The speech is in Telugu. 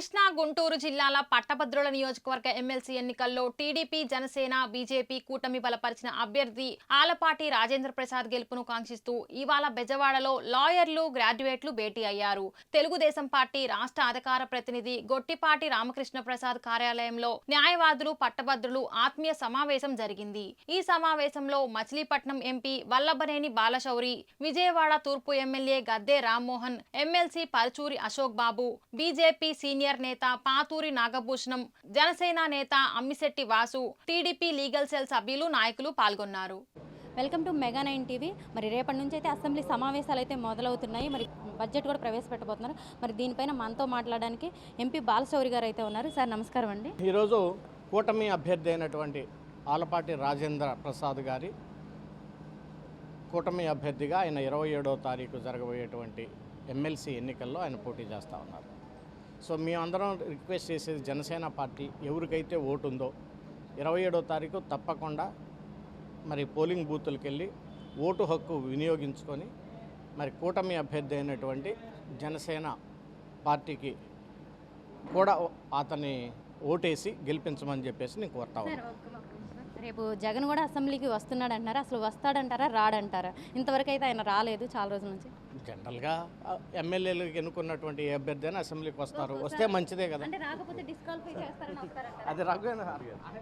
కృష్ణా గుంటూరు జిల్లాల పట్టభద్రుల నియోజకవర్గ ఎమ్మెల్సీ ఎన్నికల్లో టీడీపీ జనసేన బీజేపీ కూటమి బలపరిచిన అభ్యర్థి ఆలపాటి రాజేంద్ర ప్రసాద్ గెలుపును కాంక్షిస్తూ ఇవాళ బెజవాడలో లాయర్లు గ్రాడ్యుయేట్లు భేటీ అయ్యారు. తెలుగుదేశం పార్టీ రాష్ట్ర అధికార ప్రతినిధి గొట్టిపాటి రామకృష్ణ ప్రసాద్ కార్యాలయంలో న్యాయవాదులు పట్టభద్రులు ఆత్మీయ సమావేశం జరిగింది. ఈ సమావేశంలో మచిలీపట్నం ఎంపీ వల్లభనేని బాలశౌరి విజయవాడ తూర్పు MLA Gadde Rammohan MLC Paruchuri Ashok Babu BJP senior నేత పాతూరి నాగభూషణం జనసేన నేత Ammisetti Vasu TDP legal cell సభ్యులు నాయకులు పాల్గొన్నారు. Welcome to mega nine TV. మరి రేపటి నుంచి అయితే అసెంబ్లీ సమావేశాలు అయితే మొదలవుతున్నాయి. మరి బడ్జెట్ కూడా ప్రవేశపెట్టబోతున్నారు. మరి దీనిపైన మనతో మాట్లాడడానికి ఎంపీ బాలశౌరి గారు అయితే ఉన్నారు. సార్ నమస్కారం అండి. ఈరోజు కూటమి అభ్యర్థి అయినటువంటి ఆలపాటి రాజేంద్ర ప్రసాద్ గారి కూటమి అభ్యర్థిగా ఆయన ఇరవై ఏడవ తారీఖు జరగబోయేటువంటి ఎమ్మెల్సీ ఎన్నికల్లో ఆయన పోటీ చేస్తూ ఉన్నారు. సో మేమందరం రిక్వెస్ట్ చేసేది జనసేన పార్టీ ఎవరికైతే ఓటు ఉందో ఇరవై ఏడో తారీఖు తప్పకుండా మరి పోలింగ్ బూతులకు వెళ్ళి ఓటు హక్కు వినియోగించుకొని మరి కూటమి అభ్యర్థి అయినటువంటి జనసేన పార్టీకి కూడా అతని ఓటేసి గెలిపించమని చెప్పేసి నేను కోరుతా రేపు జగన్ కూడా అసెంబ్లీకి వస్తున్నాడు అంటారా అసలు వస్తాడంటారా రాడంటారా? ఇంతవరకు అయితే ఆయన రాలేదు చాలా రోజుల నుంచి. జనరల్గా ఎమ్మెల్యేలకు ఎన్నుకున్నటువంటి అభ్యర్థి అయినా అసెంబ్లీకి వస్తారు. వస్తే మంచిదే కదా. అంటే రాకపోతే